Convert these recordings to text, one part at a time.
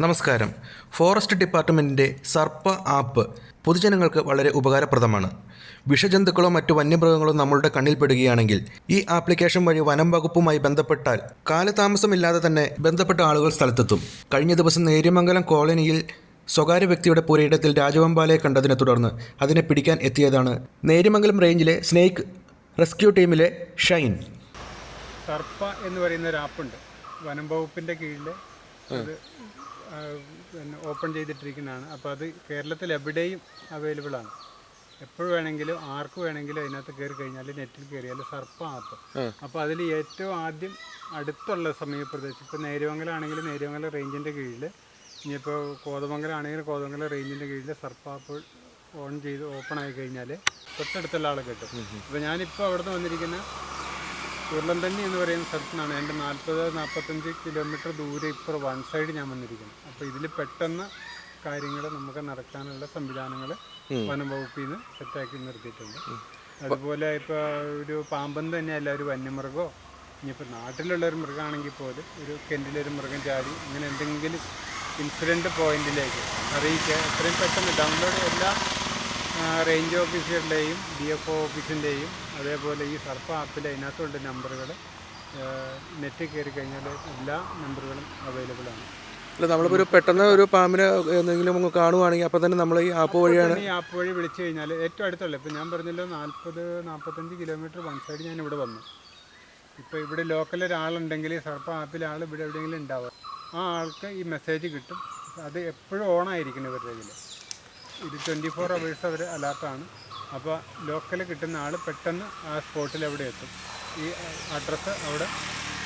നമസ്കാരം. ഫോറസ്റ്റ് ഡിപ്പാർട്ട്മെന്റിന്റെ സർപ്പ ആപ്പ് പൊതുജനങ്ങൾക്ക് വളരെ ഉപകാരപ്രദമാണ്. വിഷജന്തുക്കളോ മറ്റു വന്യമൃഗങ്ങളോ നമ്മളുടെ കണ്ണിൽപ്പെടുകയാണെങ്കിൽ ഈ ആപ്ലിക്കേഷൻ വഴി വനം വകുപ്പുമായി ബന്ധപ്പെട്ടാൽ കാലതാമസമില്ലാതെ തന്നെ ബന്ധപ്പെട്ട ആളുകൾ സ്ഥലത്തെത്തും. കഴിഞ്ഞ ദിവസം നേര്യമംഗലം കോളനിയിൽ സ്വകാര്യ വ്യക്തിയുടെ പുരയിടത്തിൽ രാജവമ്പാലയെ കണ്ടതിനെ തുടർന്ന് അതിനെ പിടിക്കാൻ എത്തിയതാണ് നേര്യമംഗലം റേഞ്ചിലെ സ്നേക്ക് റെസ്ക്യൂ ടീമിലെ ഷൈൻ. സർപ്പ എന്ന് പറയുന്ന ഒരു ആപ്പുണ്ട്. വനം വകുപ്പിന്റെ കീഴിൽ പിന്നെ ഓപ്പൺ ചെയ്തിട്ടിരിക്കുന്നതാണ്. അപ്പോൾ അത് കേരളത്തിൽ എവിടെയും അവൈലബിൾ ആണ്. എപ്പോൾ വേണമെങ്കിലും ആർക്ക് വേണമെങ്കിലും അതിനകത്ത് കയറി കഴിഞ്ഞാൽ നെറ്റിൽ കയറിയാൽ സർപ്പ ആപ്പ് അപ്പോൾ അതിൽ ഏറ്റവും ആദ്യം അടുത്തുള്ള സമീപപ്രദേശം ഇപ്പോൾ നേരുമംഗലം ആണെങ്കിൽ നേരുമംഗലം റേഞ്ചിന്റെ കീഴിൽ ഇനിയിപ്പോൾ കോതമംഗലം ആണെങ്കിൽ കോതമംഗലം റേഞ്ചിന്റെ കീഴിൽ സർപ്പ ആപ്പ് ഓൺ ചെയ്ത് ഓപ്പൺ ആയി കഴിഞ്ഞാൽ തൊട്ടടുത്തുള്ള ആളെ കിട്ടും. അപ്പോൾ ഞാനിപ്പോൾ അവിടുന്ന് വന്നിരിക്കുന്ന ഉരുളന്തണ്ണി എന്ന് പറയുന്ന സ്ഥലത്തുനിന്നാണ് എന്റെ നാൽപ്പത് നാൽപ്പത്തഞ്ച് കിലോമീറ്റർ ദൂരെ ഇപ്പോൾ വൺ സൈഡ് ഞാൻ വന്നിരിക്കുന്നത്. അപ്പോൾ ഇതിൽ പെട്ടെന്ന് കാര്യങ്ങൾ നമുക്ക് നടക്കാനുള്ള സംവിധാനങ്ങൾ വനം വകുപ്പിൽ നിന്ന് സെറ്റാക്കി നിർത്തിയിട്ടുണ്ട്. അതുപോലെ ഇപ്പോൾ ഒരു പാമ്പെന്ന് തന്നെയല്ല ഒരു വന്യമൃഗമോ ഇനിയിപ്പോൾ നാട്ടിലുള്ള ഒരു മൃഗമാണെങ്കിൽ പോലും ഒരു കെന്റിലൊരു മൃഗം ചാടി ഇങ്ങനെ എന്തെങ്കിലും ഇൻസിഡന്റ് പോയിന്റിലേക്ക് അറിയിക്കുക. എത്രയും പെട്ടെന്ന് ഡൗൺലോഡ് എല്ലാ റേഞ്ച് ഓഫീസുകളുടെയും ഡി എഫ് ഒ ഓഫീസിന്റെയും അതേപോലെ ഈ സർപ്പ ആപ്പിൽ അതിനകത്തുള്ള നമ്പറുകൾ. നെറ്റ് കയറി കഴിഞ്ഞാൽ എല്ലാ നമ്പറുകളും അവൈലബിൾ ആണ്. അല്ല നമ്മളിപ്പോൾ ഒരു പെട്ടെന്ന് ഒരു പാമ്പിനെ എന്തെങ്കിലും ഒന്ന് കാണുവാണെങ്കിൽ അപ്പോൾ തന്നെ നമ്മൾ ഈ ആപ്പ് വഴിയാണ് ഈ ആപ്പ് വഴി വിളിച്ചു കഴിഞ്ഞാൽ ഏറ്റവും അടുത്തുള്ള ഇപ്പം ഞാൻ പറഞ്ഞല്ലോ നാൽപ്പത് നാൽപ്പത്തഞ്ച് കിലോമീറ്റർ വൺ സൈഡ് ഞാൻ ഇവിടെ വന്നു. ഇപ്പോൾ ഇവിടെ ലോക്കൽ ഒരാളുണ്ടെങ്കിൽ സർപ്പ ആപ്പിൽ ആൾ ഇവിടെ എവിടെയെങ്കിലും ഉണ്ടാവുക. ആ ആൾക്ക് ഈ മെസ്സേജ് കിട്ടും. അത് എപ്പോഴും ഓണായിരിക്കണം ഇവരുടെ ഇതിൽ ഇത് ട്വന്റി ഫോർ അവേഴ്സ് അവർ അലാർട്ടാണ്. അപ്പോൾ ലോക്കൽ കിട്ടുന്ന ആൾ പെട്ടെന്ന് ആ സ്പോട്ടിൽ എവിടെ എത്തും. ഈ അഡ്രസ്സ് അവിടെ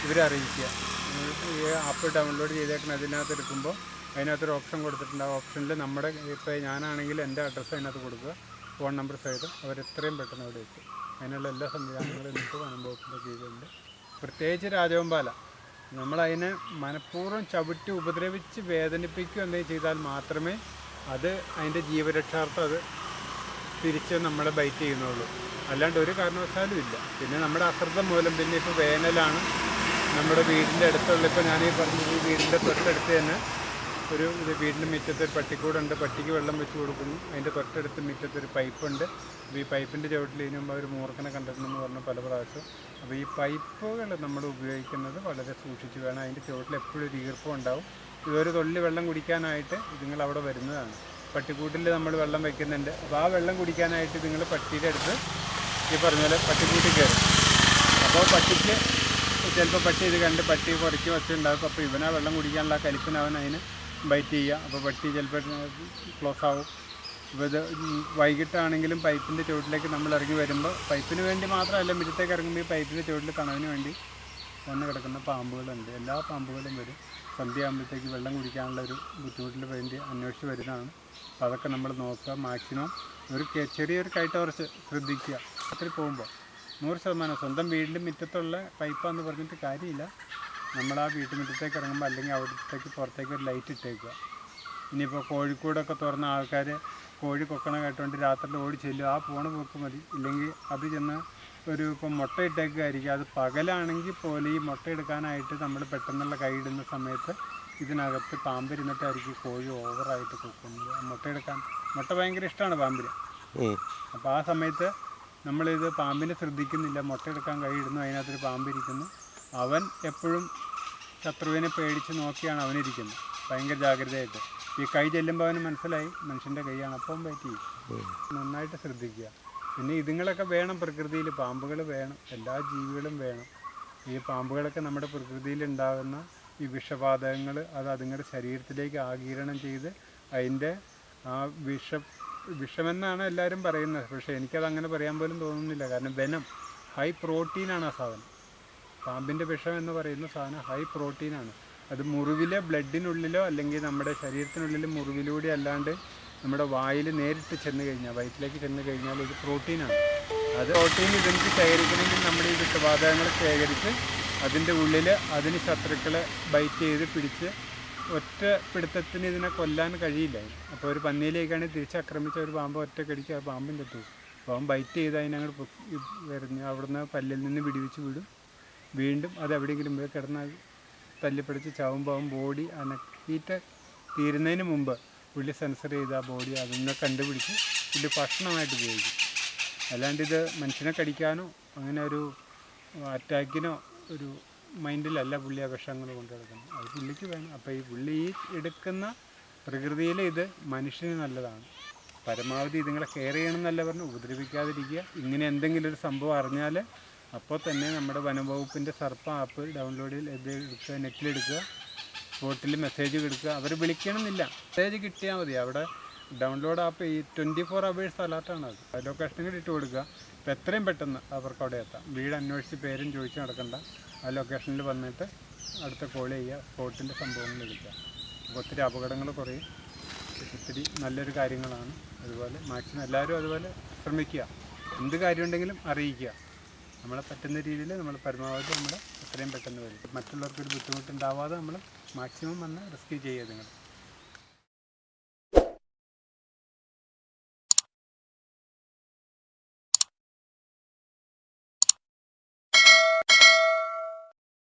ഇവരെ അറിയിക്കുക. ഈ ആപ്പ് ഡൗൺലോഡ് ചെയ്തേക്കണം അതിനകത്ത് എടുക്കുമ്പോൾ അതിനകത്തൊരു ഓപ്ഷൻ കൊടുത്തിട്ടുണ്ട്. ആ ഓപ്ഷനിൽ നമ്മുടെ ഇപ്പോൾ ഞാനാണെങ്കിൽ എന്റെ അഡ്രസ്സ് അതിനകത്ത് കൊടുക്കുക. ഫോൺ നമ്പർ സഹിതം അവർ എത്രയും പെട്ടെന്ന് അവിടെ എത്തും. അതിനുള്ള എല്ലാ സംവിധാനങ്ങളും നമുക്ക് അനുഭവത്തിന്റെ കീഴിലുണ്ട്. പ്രത്യേകിച്ച് രാജവമ്പാല. നമ്മളതിനെ മനഃപൂർവം ചവിട്ടി ഉപദ്രവിച്ച് വേദനിപ്പിക്കുക എന്തെങ്കിലും ചെയ്താൽ മാത്രമേ അത് അതിന്റെ ജീവരക്ഷാർത്ഥം അത് തിരിച്ച് നമ്മളെ ബൈറ്റ് ചെയ്യുന്നുള്ളൂ. അല്ലാണ്ട് ഒരു കാരണവശാലും ഇല്ല. പിന്നെ നമ്മുടെ അശ്രദ്ധ മൂലം പിന്നെ ഇപ്പോൾ വേനലാണ് നമ്മുടെ വീടിന്റെ അടുത്തുള്ള ഇപ്പോൾ ഞാൻ ഈ പറഞ്ഞ ഈ വീടിന്റെ തൊട്ടടുത്ത് തന്നെ ഒരു ഇത് വീടിന്റെ മുറ്റത്ത് ഒരു പട്ടിക്കൂടുണ്ട്. പട്ടിക്ക് വെള്ളം വെച്ച് കൊടുക്കുന്നു. അതിന്റെ തൊട്ടടുത്ത് മുറ്റത്ത് ഒരു പൈപ്പുണ്ട്. അപ്പോൾ ഈ പൈപ്പിന്റെ ചുവട്ടിൽ ഇതിന് മുമ്പ് ഒരു മൂർഖനെ കണ്ടെത്തണമെന്ന് പറഞ്ഞ പല പ്രാവശ്യം. അപ്പോൾ ഈ പൈപ്പുകൾ നമ്മൾ ഉപയോഗിക്കുന്നത് വളരെ സൂക്ഷിച്ച് വേണം. അതിന്റെ ചുവട്ടിൽ എപ്പോഴും ഒരു ഈർപ്പം ഉണ്ടാവും. ഇതൊരു തുള്ളി വെള്ളം കുടിക്കാനായിട്ട് ഇതുങ്ങൾ അവിടെ വരുന്നതാണ്. പട്ടിക്കൂട്ടിൽ നമ്മൾ വെള്ളം വെക്കുന്നുണ്ട്. അപ്പോൾ ആ വെള്ളം കുടിക്കാനായിട്ട് നിങ്ങൾ പട്ടിയുടെ അടുത്ത് ഈ പറഞ്ഞ പോലെ പട്ടിക്കൂട്ടിൽ കയറും. അപ്പോൾ പട്ടിക്ക് ചിലപ്പോൾ പട്ടി ഇത് കണ്ട് പട്ടി പുറയ്ക്ക് വെച്ചിട്ടുണ്ടാകും അപ്പോൾ ഇവനാ വെള്ളം കുടിക്കാനുള്ള ആ കലിപ്പിന് അതിന് ബൈറ്റ് ചെയ്യുക. അപ്പോൾ പട്ടി ചിലപ്പോൾ ക്ലോസ് ആവും. അപ്പോൾ ഇത് വൈകിട്ടാണെങ്കിലും പൈപ്പിന്റെ ചുവട്ടിലേക്ക് നമ്മൾ ഇറങ്ങി വരുമ്പോൾ പൈപ്പിന് വേണ്ടി മാത്രമല്ല മിറ്റത്തേക്ക് ഇറങ്ങുമ്പോൾ ഈ പൈപ്പിന്റെ ചുവട്ടിൽ കണവിന് വേണ്ടി വന്ന് കിടക്കുന്ന പാമ്പുകളുണ്ട്. എല്ലാ പാമ്പുകളും വരും. സന്ധ്യ ആകുമ്പോഴത്തേക്ക് വെള്ളം കുടിക്കാനുള്ള ഒരു ബുദ്ധിമുട്ടിന് വേണ്ടി അന്വേഷിച്ച് വരുന്നതാണ്. അപ്പോൾ അതൊക്കെ നമ്മൾ നോക്കുക. മാക്സിമം ഒരു ചെറിയൊരു കൈട്ടോർച്ച് ശ്രദ്ധിക്കുക. അത്ര പോകുമ്പോൾ നൂറ് ശതമാനം സ്വന്തം വീടിന്റെ മുറ്റത്തുള്ള പൈപ്പാന്ന് പറഞ്ഞിട്ട് കാര്യമില്ല. നമ്മൾ ആ വീട്ടുമുറ്റത്തേക്ക് ഇറങ്ങുമ്പോൾ അല്ലെങ്കിൽ അവിടത്തേക്ക് പുറത്തേക്ക് ഒരു ലൈറ്റ് ഇട്ടേക്കുക. ഇനിയിപ്പോൾ കോഴിക്കൂടൊക്കെ തുറന്ന ആൾക്കാർ കോഴി കൊക്കണ കേട്ടുകൊണ്ട് രാത്രിയിൽ ഓടി ചെല്ലും ആ പോണ പോക്ക് മതി. ഇല്ലെങ്കിൽ അത് ചെന്ന് ഒരു ഇപ്പം മുട്ട ഇട്ടേക്കായിരിക്കും അത് പകലാണെങ്കിൽ പോലും ഈ മുട്ട എടുക്കാനായിട്ട് നമ്മൾ പെട്ടെന്നുള്ള കൈയിടുന്ന സമയത്ത് ഇതിനകത്ത് പാമ്പിരുന്നിട്ടായിരിക്കും കോഴി ഓവറായിട്ട് കൊക്കുന്നത് മുട്ട എടുക്കാൻ മുട്ട ഭയങ്കര ഇഷ്ടമാണ് പാമ്പിന്. അപ്പോൾ ആ സമയത്ത് നമ്മളിത് പാമ്പിനെ ശ്രദ്ധിക്കുന്നില്ല. മുട്ട എടുക്കാൻ കൈയിടുന്നു അതിനകത്തൊരു പാമ്പിരിക്കുന്നു അവൻ എപ്പോഴും ശത്രുവിനെ പേടിച്ച് നോക്കിയാണ് അവനിരിക്കുന്നത് ഭയങ്കര ജാഗ്രതയായിട്ട്. ഈ കൈ ചെല്ലുമ്പോൾ അവന് മനസ്സിലായി മനുഷ്യന്റെ കൈയാണ് അപ്പം പറ്റി നന്നായിട്ട് ശ്രദ്ധിക്കുക. പിന്നെ ഇതുങ്ങളൊക്കെ വേണം പ്രകൃതിയിൽ പാമ്പുകൾ വേണം എല്ലാ ജീവികളും വേണം. ഈ പാമ്പുകളൊക്കെ നമ്മുടെ പ്രകൃതിയിൽ ഉണ്ടാകുന്ന ഈ വിഷവാതകങ്ങൾ അത് അതുങ്ങളുടെ ശരീരത്തിലേക്ക് ആഗീരണം ചെയ്ത് അതിന്റെ ആ വിഷ വിഷമെന്നാണ് എല്ലാവരും പറയുന്നത്. പക്ഷേ എനിക്കത് അങ്ങനെ പറയാൻ പോലും തോന്നുന്നില്ല. കാരണം വെനം ഹൈ പ്രോട്ടീനാണ് ആ സാധനം. പാമ്പിന്റെ വിഷം എന്ന് പറയുന്ന സാധനം ഹൈ പ്രോട്ടീനാണ്. അത് മുറിവിലെ ബ്ലഡിനുള്ളിലോ അല്ലെങ്കിൽ നമ്മുടെ ശരീരത്തിനുള്ളിൽ മുറിവിലൂടെ അല്ലാണ്ട് നമ്മുടെ വായിൽ നേരിട്ട് ചെന്ന് കഴിഞ്ഞാൽ വയറ്റിലേക്ക് ചെന്ന് കഴിഞ്ഞാൽ ഇത് പ്രോട്ടീനാണ്. അത് പ്രോട്ടീൻ ഇതിലേക്ക് ശേഖരിക്കണമെങ്കിൽ നമ്മൾ ഈ വിഷവാതകങ്ങൾ ശേഖരിച്ച് അതിന്റെ ഉള്ളിൽ അതിന് ശത്രുക്കളെ ബൈറ്റ് ചെയ്ത് പിടിച്ച് ഒറ്റ പിടുത്തത്തിന് ഇതിനെ കൊല്ലാൻ കഴിയില്ല. അപ്പോൾ ഒരു പന്നിയിലേക്കാണ് തിരിച്ചാക്രമിച്ച ഒരു പാമ്പ് ഒറ്റ കടിച്ച് ആ പാമ്പിന്റെ തൂ അവൻ ബൈറ്റ് ചെയ്ത് വരുന്ന വരുന്നു അവിടുന്ന് പല്ലിൽ നിന്ന് വിടിവിച്ച് വിടും. വീണ്ടും അത് എവിടെയെങ്കിലും കിടന്നാൽ തല്ലിപ്പിടിച്ച് ചാവുമ്പോൾ ബോഡി അനക്കിയിട്ട് തീരുന്നതിന് മുമ്പ് പുള്ളി സെൻസർ ചെയ്ത് ആ ബോഡി അതൊന്ന് കണ്ടുപിടിച്ച് പുള്ളി ഭക്ഷണമായിട്ട് ഉപയോഗിക്കും. അല്ലാണ്ട് ഇത് മനുഷ്യനെ കടിക്കാനോ അങ്ങനെ ഒരു അറ്റാക്കിനോ ഒരു മൈൻഡിലല്ല പുള്ളി ആ വിഷങ്ങൾ കൊണ്ടു നടക്കുന്നത്. അത് പുള്ളിക്ക് വേണം. അപ്പോൾ ഈ പുള്ളി ഈ എടുക്കുന്ന പ്രകൃതിയിൽ ഇത് മനുഷ്യന് നല്ലതാണ്. പരമാവധി ഇതുങ്ങളെ കെയർ ചെയ്യണം എന്നല്ല പറഞ്ഞു ഉപദ്രവിക്കാതിരിക്കുക. ഇങ്ങനെ എന്തെങ്കിലും ഒരു സംഭവം അറിഞ്ഞാൽ അപ്പോൾ തന്നെ നമ്മുടെ വനംവകുപ്പിന്റെ സർപ്പ ആപ്പ് ഡൗൺലോഡ് ചെയ്ത് എടുക്കുക നെറ്റിലെടുക്കുക സ്പോട്ടിൽ മെസ്സേജ് കൊടുക്കുക. അവർ വിളിക്കണമെന്നില്ല. മെസ്സേജ് കിട്ടിയാൽ മതി. അവിടെ ഡൗൺലോഡ് ആപ്പ് ഈ ട്വന്റി ഫോർ അവേഴ്സ് അലേർട്ടാണ് അത്. ലൊക്കേഷൻ കൂടി ഇട്ട് കൊടുക്കുക. അപ്പോൾ എത്രയും പെട്ടെന്ന് അവർക്ക് അവിടെ എത്താം. വീട് അന്വേഷിച്ച് പേരും ചോദിച്ച് നടക്കണ്ട. ആ ലൊക്കേഷനിൽ വന്നിട്ട് അടുത്ത കോൾ ചെയ്യുക. സ്പോട്ടിന്റെ സംഭവങ്ങൾ എടുക്കുക അപ്പോൾ ഒത്തിരി അപകടങ്ങൾ കുറയും. ഒത്തിരി നല്ലൊരു കാര്യങ്ങളാണ്. അതുപോലെ മാക്സിമം എല്ലാവരും അതുപോലെ ശ്രമിക്കുക. എന്ത് കാര്യമുണ്ടെങ്കിലും അറിയിക്കുക. നമ്മളെ പറ്റുന്ന രീതിയിൽ നമ്മൾ പരമാവധി നമ്മൾ എത്രയും പെട്ടെന്ന് വരും. മറ്റുള്ളവർക്കൊരു ബുദ്ധിമുട്ടുണ്ടാവാതെ നമ്മൾ മാക്സിമം വന്ന് റെസ്ക്യൂ ചെയ്യുക നിങ്ങൾ.